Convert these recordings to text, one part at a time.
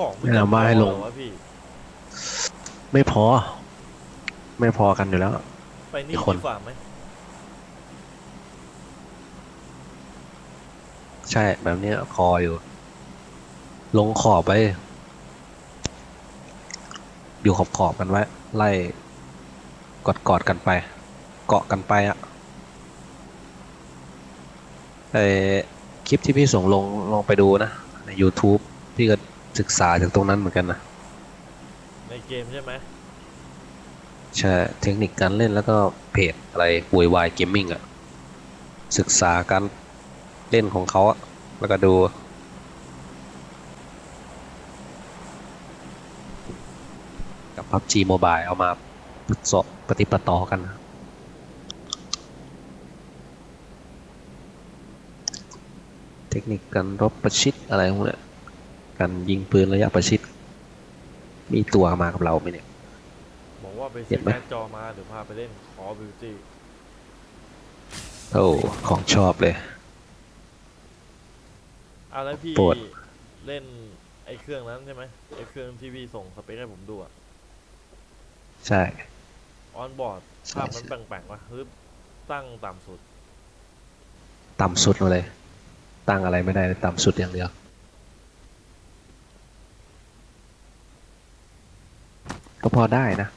ของไม่เอามาให้ลง เหรอวะพี่ไม่พอ ไม่พอกันอยู่แล้ว ไปนี่อีกคน ดีกว่าไหมใช่แบบเนี้ยคออยู่ ลงขอบไป อยู่ขอบขอบๆกันไว้ ไล่กอดกอดๆกันไป เกาะกันไปอะไอคลิปที่พี่ส่งลงลองไปดูนะ ใน YouTube พี่ก็ ศึกษาจากตรงนั้นเหมือนกันนะ ในเกมใช่ไหมใช่ เทคนิคการเล่นแล้วก็เพจอะไรป่วยวายเกมมิ่งอะศึกษาการเล่นของเขาอะแล้วก็ดู กับ PUBG Mobile เอามาสอบปฏิปต่อกันนะเทคนิคการรบประชิดอะไรพวกเนี้ย การยิงปืนระยะประชิด มีตัวมากับเราไหมเนี่ย บอกว่าไปเห็ซื้อนไหม การ์ดจอมาเดี๋ยวพาไปเล่นคอบิวตี้โอ้ของชอบเลย อะแล้วพี่โปรด เล่นไอ้เครื่องนั้นใช่ไหมไอ้เครื่องที่พี่ส่งสเปคให้ผมดูอะใช่ ออนบอร์ดใช่ ภาพมันใช่แปลงๆวะหรือตั้งต่ำสุด ต่ำสุดมาเลย ตั้งอะไรไม่ได้เลยต่ำสุดอย่างเดียว ก็พอได้นะ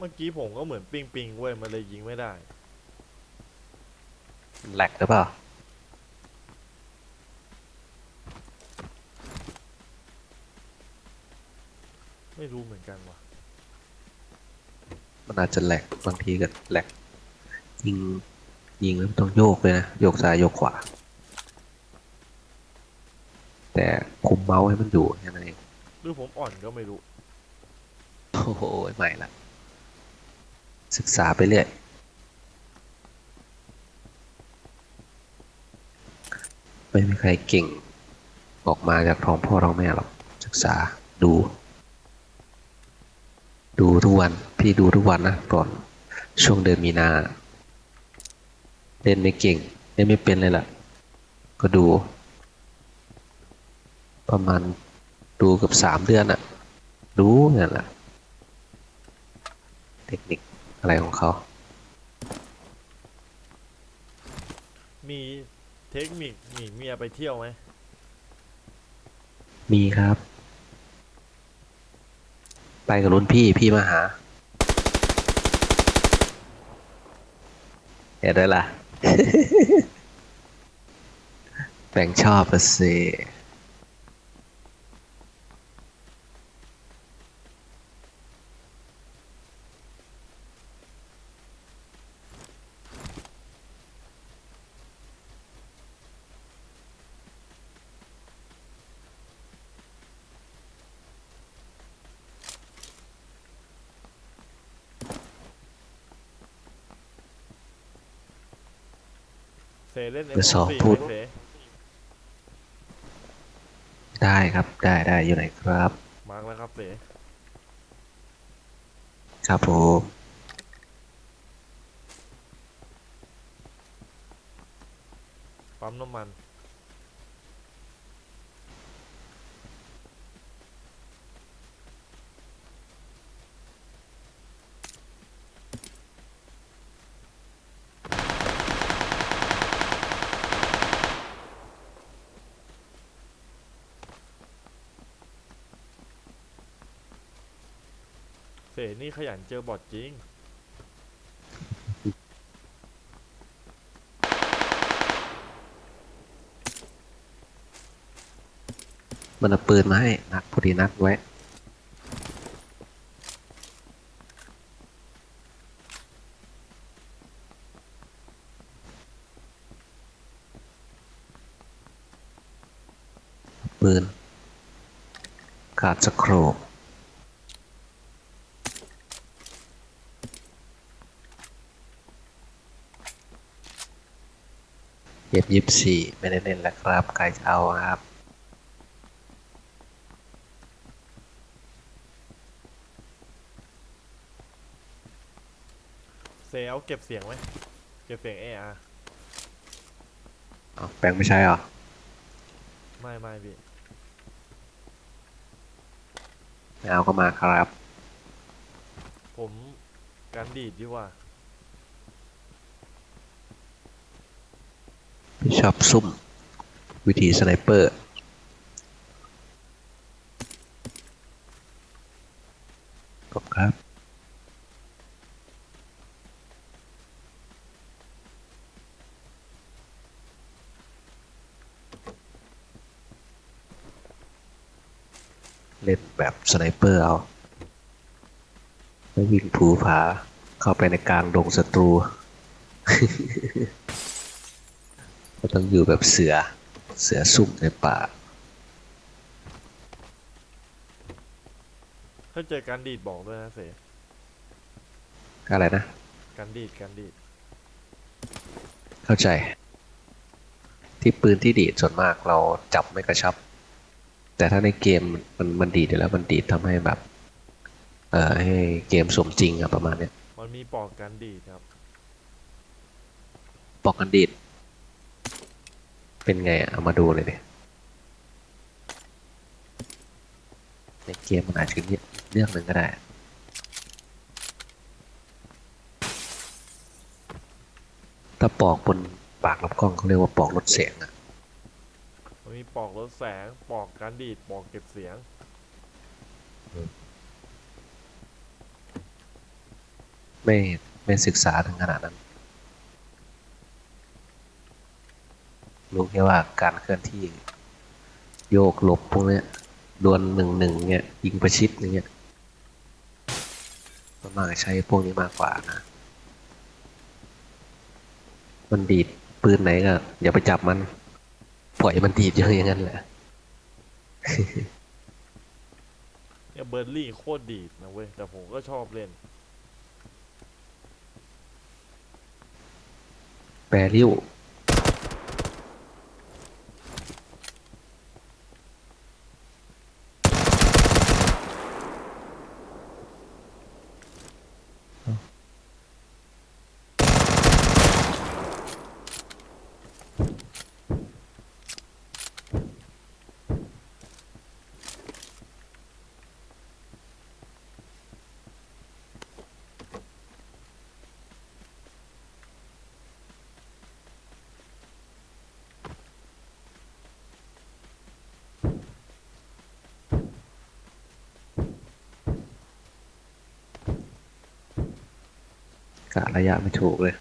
เมื่อกี้ผมก็เหมือนปิงปิงๆเว้ยมันเลยยิงไม่ได้ แหลกหรือเปล่า ไม่รู้เหมือนกันว่ะ มันอาจจะแหลกบางทีก็แหลกยิงยิงแล้วต้องโยกเลยนะ โยกซ้ายโยกขวา แต่คุมเมาส์ให้มันอยู่แค่นั้นเองหรือผมอ่อนก็ไม่รู้ โอ้โห ใหม่ละ ศึกษาไปเรื่อย ไม่มีใครเก่ง ออกมาจากท้องพ่อท้องแม่หรอก ศึกษาดู ดูทุกวัน พี่ดูทุกวันนะตอนช่วงเดือนมีนา เล่นไม่เก่ง เล่นไม่เป็นเลยล่ะ ก็ดู ประมาณดูเกับสามเดือนอะดูนั่นแหละเทคนิค อะไรของเขา มีเทคนิคหนีเมียไปเที่ยวไหม มีครับ ไปกับรุ่นพี่พี่มาหาเห็นได้ล่ะ แบ่งชอบอะสิ เฟเล่นเบอร์สอง M24 พูดไหมเฟได้ครับ ได้ได้อยู่ไหนครับ มาร์กแล้วครับเฟครับผมปั๊มน้ำมัน เสนี่ขยันเจอบอทจริง มันเอาปืนมาให้นักพอดีนักไว้ปืนขาดสโครป เย็บยิบสี่ไม่ได้เล่นแล้วครับใครจะเอาครับเซเอาเก็บเสียงไหมเก็บเสียงเออาอ้าวแปลงไม่ใช่เหรอ ไม่ไม่พี่ไม่เอาก็มาครับ ผมการดีดดีกว่า พี่ ชอบซุ่ม วิธีสไนเปอร์ ขอบครับ เล่นแบบสไนเปอร์เอา แล้ววิ่งผูผาเข้าไปในกลางดงศัตรู ต้องอยู่แบบเสือ เสือซุ่มในป่า ถ้าเจอการดีดบอกด้วยนะเสอะไรนะ การดีดการดีด เข้าใจ ที่ปืนที่ดีดส่วนมากเราจับไม่กระชับ แต่ถ้าในเกมมันมันดีดอยู่แล้วมันดีดทำให้แบบ เอ่อให้เกมสมจริงอะประมาณเนี้ย มันมีปอกการดีดครับบอกกันดีด เป็นไงอะเอามาดูเลยดิในเกมมันอาจจะมีเรื่องหนึ่งก็ได้ ถ้าปอกบนปากลำกล้องเขาเรียกว่าปอกลดเสียงอะมันมีปอกลดแสง ปอกการดีด ปอกเก็บเสียง ไม่ไม่ศึกษาถึงขนาดนั้น รู้แค่ว่าการเคลื่อนที่ โยกหลบพวกเนี้ยดวลหนึ่งหนึ่งเนี่ยยิงประชิดอย่างเงี้ยส่วนมากจะใช้พวกนี้มากกว่านะ มันดีดปืนไหนก็อย่าไปจับมัน ปล่อยมันดีดเยอะอย่างนั้นแหละเนี่ยเบอร์ลี่โคตรดีดนะเว้ย แต่ผมก็ชอบเล่น แปรริ้ว ยะไม่ถูกเลย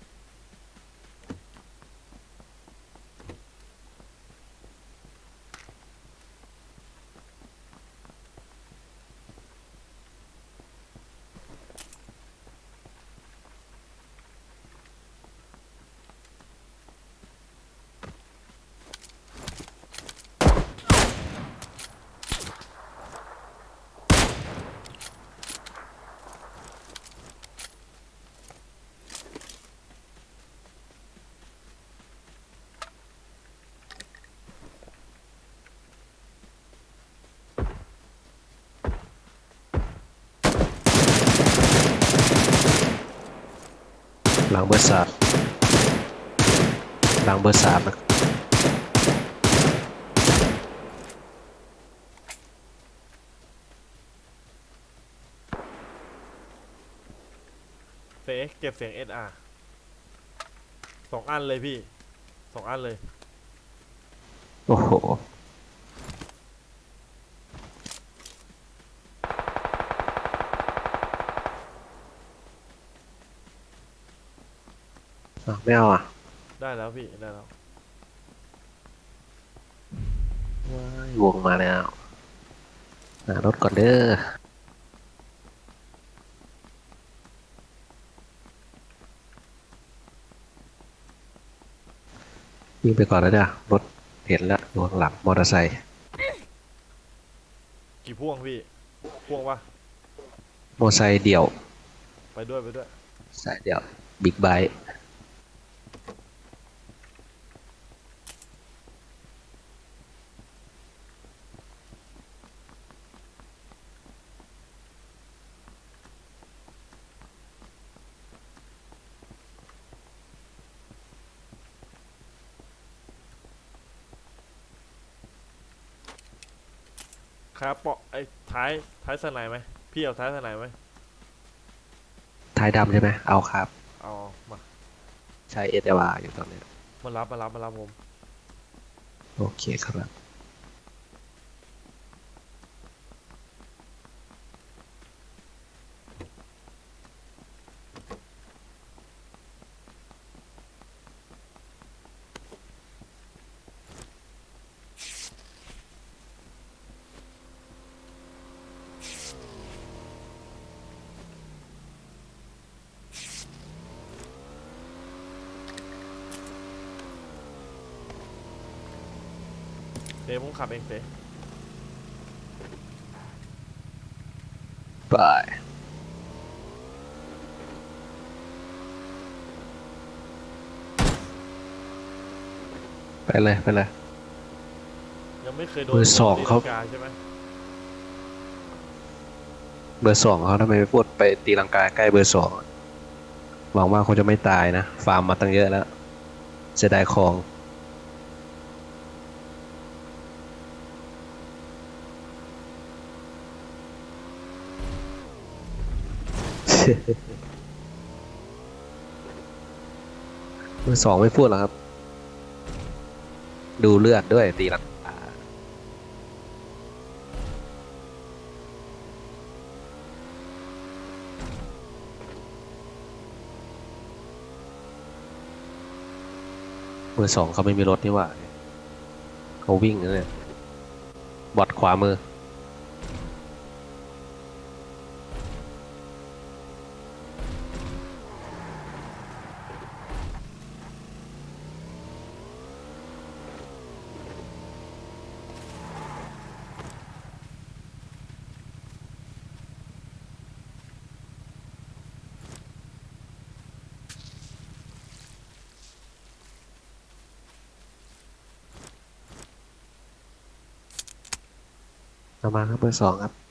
หลังเบอร์สามหลังเบอร์สามนะเซเก็บเสียง SR สองอันเลยพี่สองอันเลย โอ้โห อ้าวไม่เอาอะได้แล้วพี่ได้แล้วว้ายวงมาแล้วหารถก่อนเด้อวิ่งไปก่อนแล้วจ้ะรถเห็นแล้วอยู่ข้างหลังมอเตอร์ไซค์กี่พ่วงพี่พ่วงปะมอเตอร์ไซค์เดี่ยวไปด้วยไปด้วยสายเดี่ยวบิ๊กไบค์ ครับเปาะไอ้ท้ายท้ายสไนด์ไหมพี่เอาท้ายสไนด์ไหมท้ายดำใช่ไหมเอาครับ เอามาใช้เอสเอวอยู่ตอนนี้มารับมารับมารับผม โอเคครับ ขับเองเตะบายไปเลยไปเลย ยังไม่เคยโดนเบอร์สองตีเขาลักาใช่ไหมเบอร์สองเขาทำไมไม่พูดไปตีลังกาใกล้เบอร์สองหวังว่าเขาจะไม่ตายนะ ฟาร์มมาตั้งเยอะแล้วจะได้ของ เบอร์สองไม่พูดหรอครับ ดูเลือดด้วยตีลังกาเบอร์สองเขาไม่มีรถนี่หว่า เขาวิ่งนะเนี่ยบอดขวามือ เอมาครับเบอร์สองครับ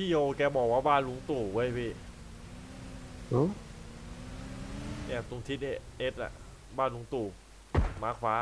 พี่โยแกบอกว่าบ้านลุงตู่เว้ยพี่อืมเนี่ยตรงทิศเอสอะบ้านลุงตู่มาร์คฟ้า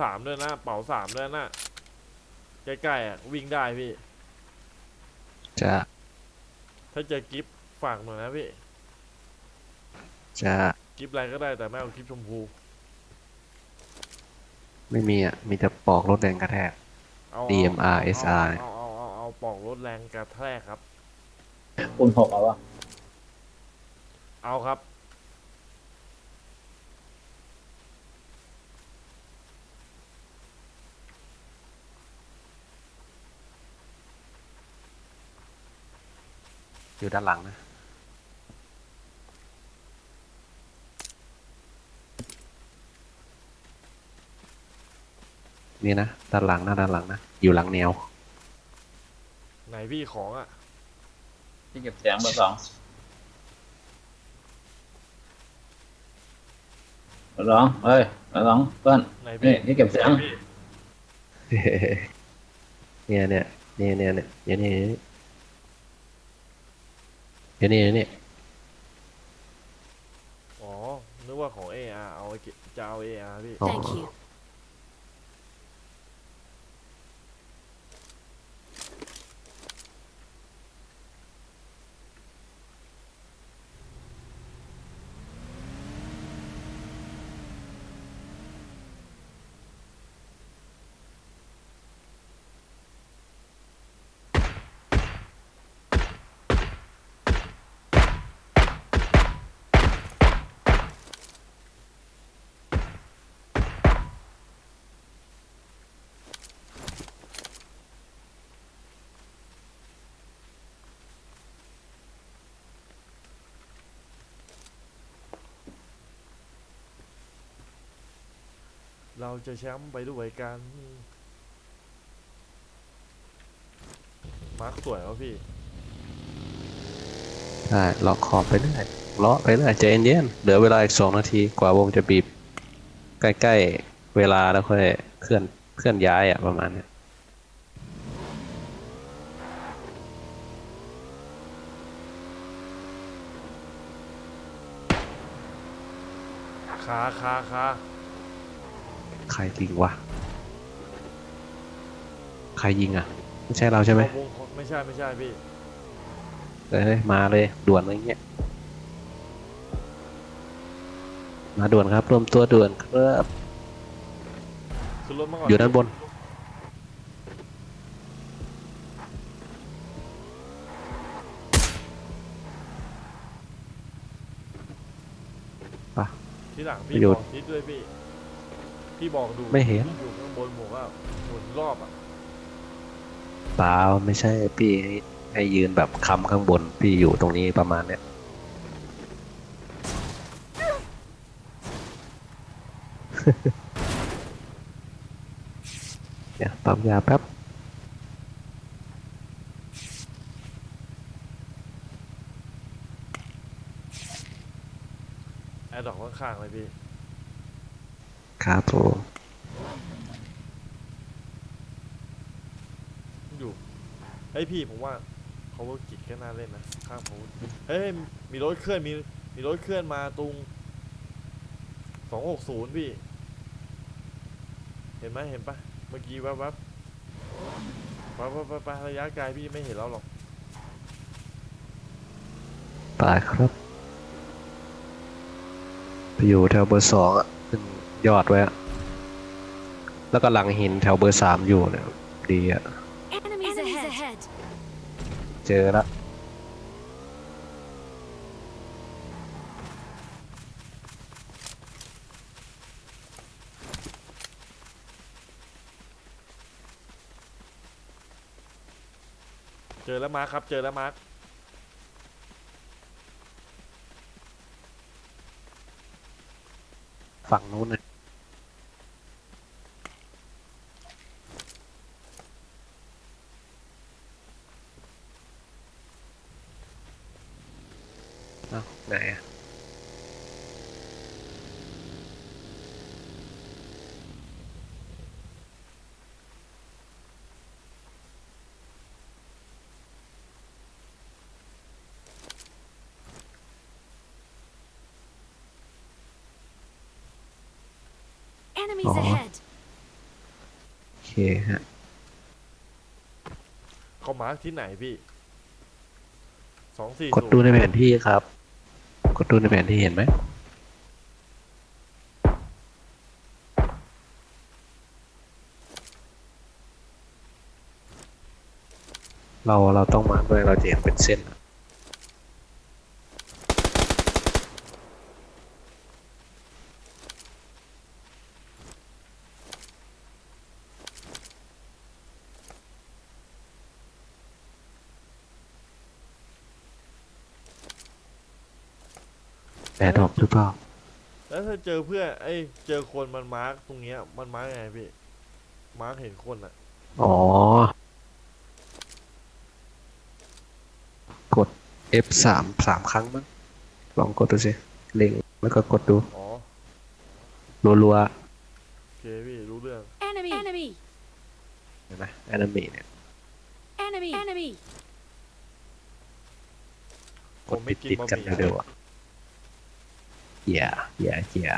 สามด้วยนะเป๋าสามด้วยนะใกล้ๆอะวิ่งได้พี่ จะถ้าเจอกิฟต์ฝากหน่อยนะพี่ จะกิฟต์อะไรก็ได้แต่ไม่เอากิฟต์ชมพู ไม่มีอะ มีแต่ปอกรถแรงกระแทก เอา DMR เอา SR เอาเอาเอาเอาปอกรถแรงกระแทกครับคูณหกเอาวะเอาครับ อยู่ด้านหลังนะ นี่นะ ด้านหลังนะด้านหลังนะ อยู่หลังแนว ไหนพี่ของอะ ที่เก็บเสียงเบอร์สองเบอร์สองเฮ้ยเบอร์สองเพื่อนไหนนี่พี่ที่เก็บเสียงเนี่ยเนี่ยเนี่ยเนี่ยเนี่ยเนี่ยเนี่ย เนี่ยเนี่ยเนี่ยอ๋อ นึกว่าของ AR เอาไว้เก็บจะเอา AR พี่ อ๋อ Thank you. เราจะแชมป์ไปด้วยกันมาร์คสวยวะพี่ใช่เลาะขอบไปเรื่อยเลาะไปเรื่อยใจเย็นๆเหลือเวลาอีกสองนาทีกว่าวงจะบีบ ใกล้ๆเวลาแล้วค่อยเคลื่อนเคลื่อนย้ายอะประมาณเนี้ยคาคาคาใค รยิงวะ ใครยิงอะ ไม่ใช่เราใช่ไหมเอาวงของไม่ใช่ไม่ใช่พี่ เอ้ยมาเลยด่วนอะไรเงี้ย มาด่วนครับรวมตัวด่วนครับ ขึ้นรถมาก่อนอยู่ด้านบน ที่หลังปพี่ระโยบชอน์กทิศด้วยพี่ พี่บอกดูไม่เห็น อยู่ข้างบนผมว่าหมุนรอบอะเปล่าไม่ใช่พี่ให้ให้ยืนแบบค้ำข้างบนพี่อยู่ตรงนี้ประมาณเนี้ยเนี่ยปั๊มยาแป๊บแอร์ดอกข้างๆเลยพี่ ครับผมอยู่เฮ้ยพี่ผมว่า power กิจแค่น่าเล่นนะข้าง power เฮ้ยมีรถเคลื่อนมีมีรถเคลื่อนมาตรงสองหกศูนย์พี่ เห็นไหมเห็นปะเมื่อกี้แวบๆแวบแวบแวบระยะไกลพี่ไม่เห็นแล้วหรอกตายครับ ไปอยู่แถวเบอร์สองอะขึ้น ยอดไว้อะแล้วก็หลังหินแถวเบอร์สามอยู่เนี่ยดีอะ Enemies, ahead. เจอละเจอแล้วมาร์คครับ เจอแล้วมาร์คฝั่งนู้นนะ Enemies Aw. ahead. ฮะ เขามาร์คที่ไหนพี่สองสี่กดดูในแผนที่ครับ กดดูในแผนที่เห็นไหม เราเราต้องมาร์คด้วยเราจะเห็นเป็นเส้นแอร์ดรอปหรือเปล่า แล้วถ้าเจ อเพื่อนไอ้ยเจอคนมันมาร์คตรงเนี้ย มันมาร์คยังไงพี่ มาร์คเห็นคนอะ อ๋อ กด F สามสามครั้งมั้งลองกดดูสิเล็งแล้วก็กดดูอ๋อ รัวโอเคพี่รู้เรื่อง Enemy. Enemy. ๆเห็นไหมแอนิเมเนี่ย Enemy. Enemy. ผกดมไม่ติดกินติดๆกันบะหมี่ เร็วๆอะ อย่าอย่าอย่า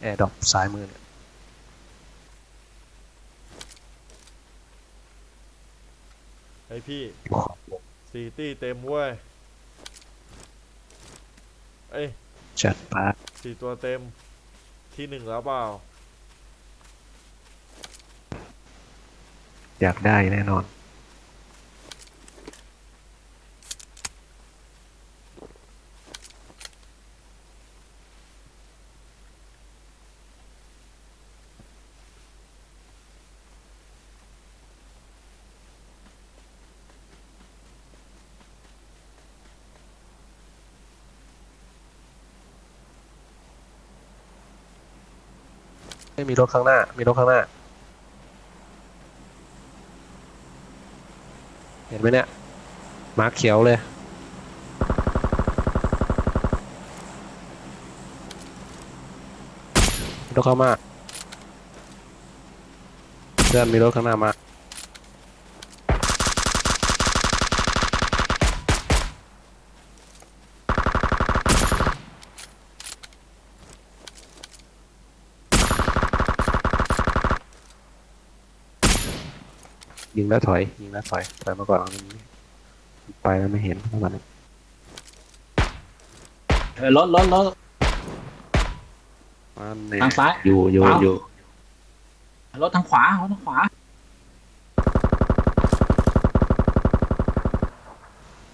แอร์ดรอปซ้ายมือเนี่ยไอ้พี่อยู่ขอบวงซีตี้เต็มเว้ยเอ้ยจัดปาสี่ตัวเต็มที่หนึ่งแล้วเปล่า อยากได้แน่นอน ไม่มีรถข้างหน้า มีรถข้างหน้า เห็นไหมเนี่ย มาร์คเขียวเลย รถเข้ามาเพื่อนมีรถข้างหน้ามา งแล้วถอย ยิงแล้วถอย ถอยมาก่อนเอามันไปแล้วไม่เห็นประมาณนั้นเฮ้ยรถรถรถมันเนี่ยทางซ้ายอยู่อยู่ขวาอยู่รถทางขวารถทางขวา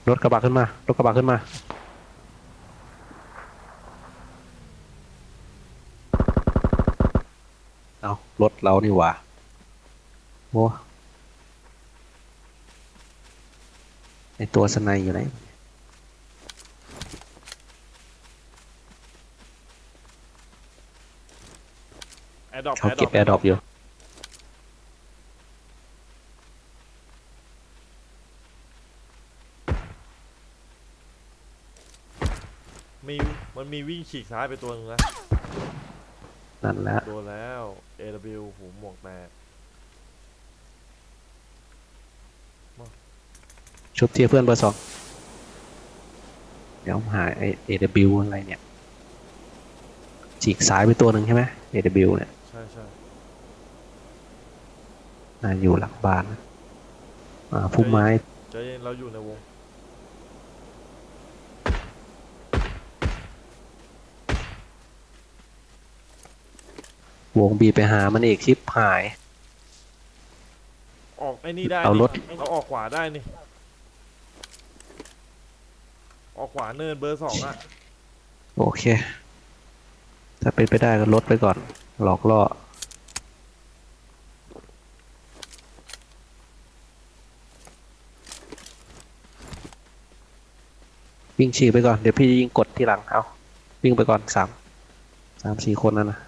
รถกระบะขึ้นมา รถกระบะขึ้นมา เอารถเรานี่หว่าโอ้ ไอตัวสไนยอยู่ไหนแอร์ดรอปเขาเก็บแอร์ดรอปอยู่ มีมันมีวิ่งฉีกซ้ายไปตัวหนึงนะนั่นแหละโดนแล้ว AW หูหมวกแตก ชุบเทียบเพื่อนเบอร์สองเดี๋ยวหาไอ AW อะไรเนี่ย ฉีกซ้ายไปตัวหนึ่งใช่ไหม AW เนี่ยใช่ใช่น่าอยู่หลังบ้านนะอ่าพุ่มไม้ใจเย็นเราอยู่ในวงวงบีบไปหามันอีกคลิปหาย ออกไอ้นี่ได้เอารถนี่เราออกขวาได้นี่ ออกขวาเนินเบอร์สองอะโอเค ถ้าเป็นไปได้ก็ลดไปก่อน หลอกล่อ วิ่งฉีกไปก่อน เดี๋ยวพี่ยิงกดที่หลัง เอา วิ่งไปก่อนสาม สามสี่คนนั่นนะ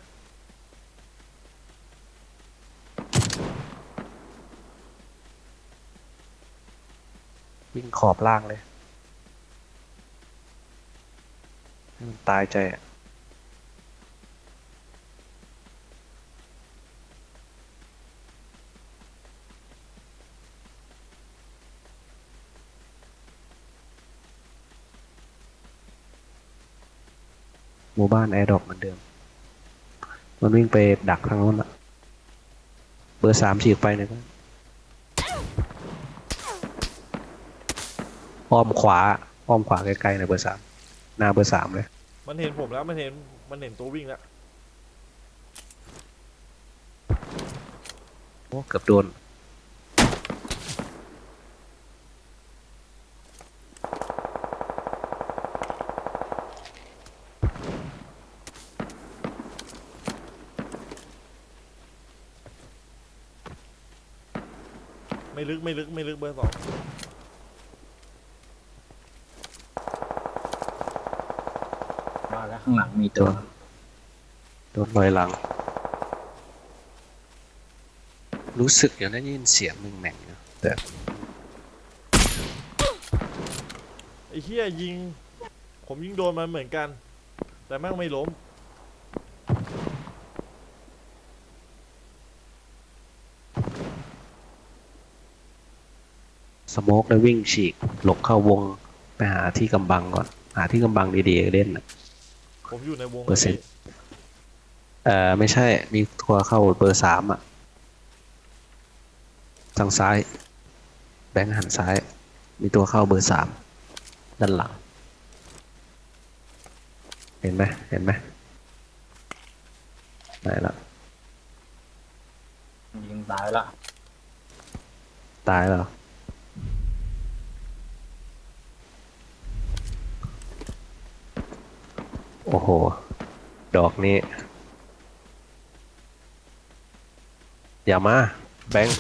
วิ่งขอบล่างเลย ให้มัน ตายใจอะหมู่บ้านแอร์ดอกเหมือนเดิม มันวิ่งไปดักทางโน้นอะเบอร์สามฉีกไปหน่อยก็อ้อมขวา อ้อมขวาไกลๆหน่อยเบอร์สามหน้าเบอร์สามเลย มันเห็นผมแล้วมันเห็นมันเห็นตัววิ่งแล้วโอ้เกือบโดน ไม่ลึกไม่ลึกไม่ลึกเบอร์สอง มาแล้วข้างหลัง มีตัวโดนลอยหลัง รู้สึกอย่างได้ยินเสียงมึงแหม่งๆนะแต่ไอ้เหี้ยยิง ผมยิงโดนมันเหมือนกัน แต่แม่งไม่ล้ม สโมกแล้ววิ่งฉีก หลบเข้าวง ไปหาที่กำบังก่อน หาที่กำบังดีๆเล่นน่ะ ผมอยู่ในวงเปอร์เซ็นต์ เอ่อไม่ใช่ มีทัวร์เข้าเบอร์สามอะ ทางซ้าย แบงค์หันซ้าย มีตัวเข้าเบอร์สามด้านหลัง เห็นไหมเห็นไหมไหนละ ยิงตายละ ตายแล้ว โอ้โห ดอกนี้ อย่ามา แบงค์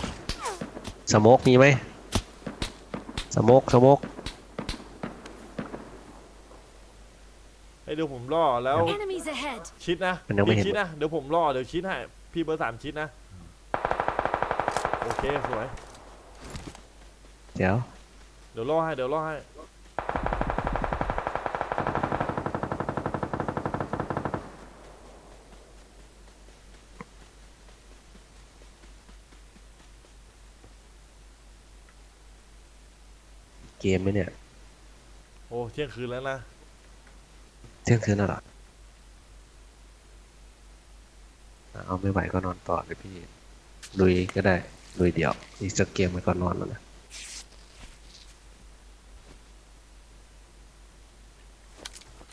สโมกมีไหมสโมกสโมกไอ้เดี๋ยวผมล่อแล้ว Enemies ahead. ชิดนะมันยังไม่เห็นชิดนะ เดี๋ยวผมล่อเดี๋ยวชิดให้พี่เบอร์สามชิดนะ โอเคสวย เดี๋ยว เดี๋ยวล่อให้เดี๋ยวล่อให้ เกมไหมเนี่ย โอ้เที่ยงคืนแล้วนะเที่ยงคืนแล้วเหรออะเอาไม่ไหวก็นอนต่อเลยพี่ลุยก็ได้ลุยเดี่ยว อีกสักเกมมันก็นอนแล้วนะ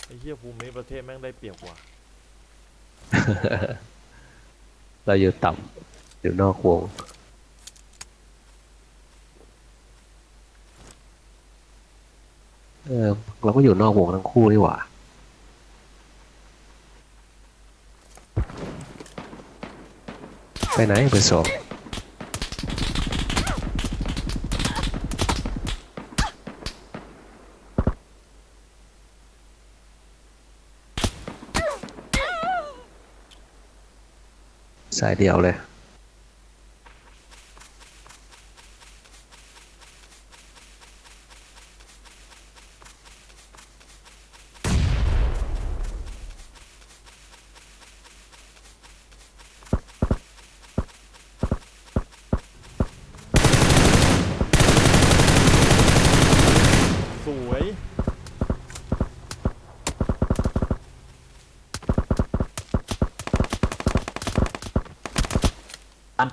ไอ้เหี้ยภูมิประเทศแม่งได้เปรียบกว่า เราอยู่ต่ำอยู่นอกวง เออ เราก็อยู่นอกวงทั้งคู่นี่หว่า ไปไหนเบอร์สองสายเดียวเลย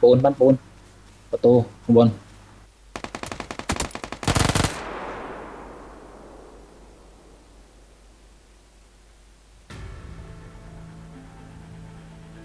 ปูนบ้านปูน ประตูข้างบน